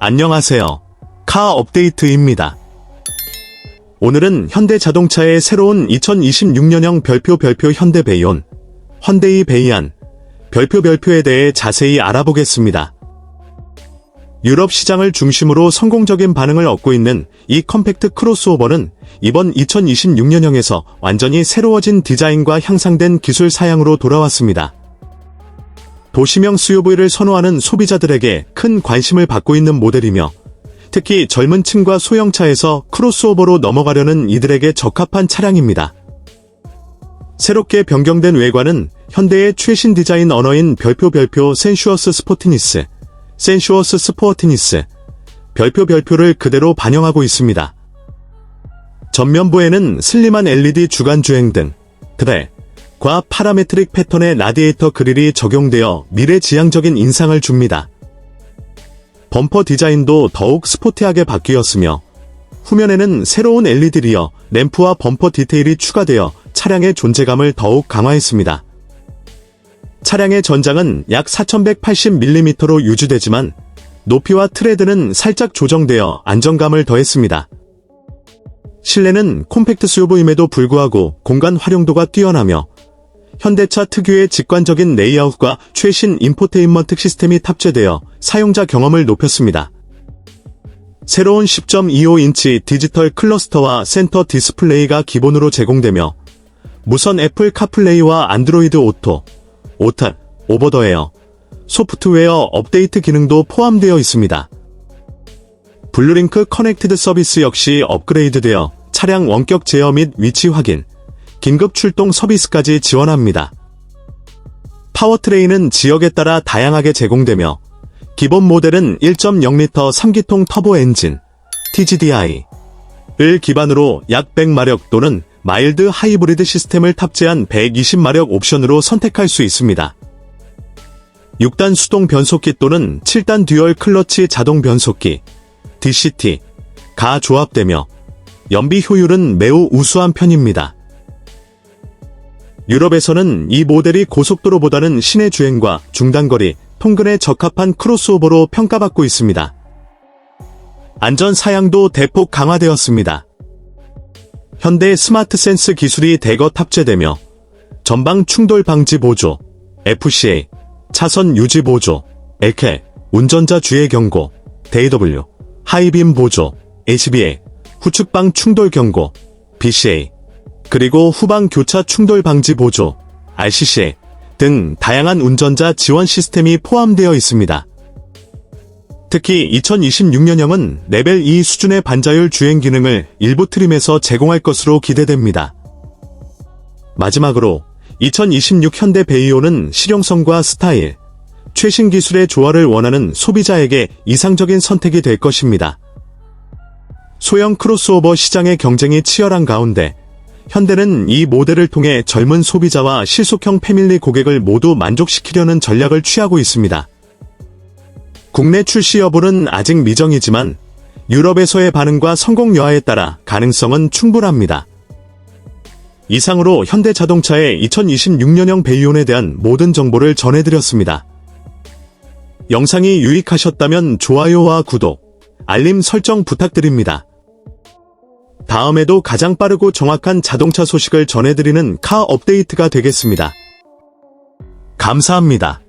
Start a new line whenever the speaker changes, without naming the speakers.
안녕하세요. 카 업데이트입니다. 오늘은 현대자동차의 새로운 2026년형 별표 별표 현대 베이온, 헌데이 베이안, 별표 별표에 대해 자세히 알아보겠습니다. 유럽 시장을 중심으로 성공적인 반응을 얻고 있는 이 컴팩트 크로스오버는 이번 2026년형에서 완전히 새로워진 디자인과 향상된 기술 사양으로 돌아왔습니다. 도시명 SUV를 선호하는 소비자들에게 큰 관심을 받고 있는 모델이며 특히 젊은 층과 소형차에서 크로스오버로 넘어가려는 이들에게 적합한 차량입니다. 새롭게 변경된 외관은 현대의 최신 디자인 언어인 별표 별표 센슈어스 스포티니스, 센슈어스 스포티니스, 별표 별표를 그대로 반영하고 있습니다. 전면부에는 슬림한 LED 주간 주행 등 드레, 과 파라메트릭 패턴의 라디에이터 그릴이 적용되어 미래지향적인 인상을 줍니다. 범퍼 디자인도 더욱 스포티하게 바뀌었으며 후면에는 새로운 LED 리어, 램프와 범퍼 디테일이 추가되어 차량의 존재감을 더욱 강화했습니다. 차량의 전장은 약 4180mm로 유지되지만 높이와 트레드는 살짝 조정되어 안정감을 더했습니다. 실내는 콤팩트 SUV임에도 불구하고 공간 활용도가 뛰어나며 현대차 특유의 직관적인 레이아웃과 최신 인포테인먼트 시스템이 탑재되어 사용자 경험을 높였습니다. 새로운 10.25인치 디지털 클러스터와 센터 디스플레이가 기본으로 제공되며 무선 애플 카플레이와 안드로이드 오토, 오탈, 오버더에어, 소프트웨어 업데이트 기능도 포함되어 있습니다. 블루링크 커넥티드 서비스 역시 업그레이드되어 차량 원격 제어 및 위치 확인, 긴급 출동 서비스까지 지원합니다. 파워트레인은 지역에 따라 다양하게 제공되며 기본 모델은 1.0L 3기통 터보 엔진 TGDI 을 기반으로 약 100마력 또는 마일드 하이브리드 시스템을 탑재한 120마력 옵션으로 선택할 수 있습니다. 6단 수동 변속기 또는 7단 듀얼 클러치 자동 변속기 DCT 가 조합되며 연비 효율은 매우 우수한 편입니다. 유럽에서는 이 모델이 고속도로보다는 시내 주행과 중단거리, 통근에 적합한 크로스오버로 평가받고 있습니다. 안전 사양도 대폭 강화되었습니다. 현대 스마트 센스 기술이 대거 탑재되며 전방 충돌 방지 보조, FCA, 차선 유지 보조, 에케, 운전자 주의 경고, DW, 하이빔 보조, HBA, 후측방 충돌 경고, BCA, 그리고 후방 교차 충돌 방지 보조, RCC 등 다양한 운전자 지원 시스템이 포함되어 있습니다. 특히 2026년형은 레벨 2 수준의 반자율 주행 기능을 일부 트림에서 제공할 것으로 기대됩니다. 마지막으로 2026 현대 베이오는 실용성과 스타일, 최신 기술의 조화를 원하는 소비자에게 이상적인 선택이 될 것입니다. 소형 크로스오버 시장의 경쟁이 치열한 가운데 현대는 이 모델을 통해 젊은 소비자와 실속형 패밀리 고객을 모두 만족시키려는 전략을 취하고 있습니다. 국내 출시 여부는 아직 미정이지만 유럽에서의 반응과 성공 여하에 따라 가능성은 충분합니다. 이상으로 현대자동차의 2026년형 베이온에 대한 모든 정보를 전해드렸습니다. 영상이 유익하셨다면 좋아요와 구독, 알림 설정 부탁드립니다. 다음에도 가장 빠르고 정확한 자동차 소식을 전해드리는 카 업데이트가 되겠습니다. 감사합니다.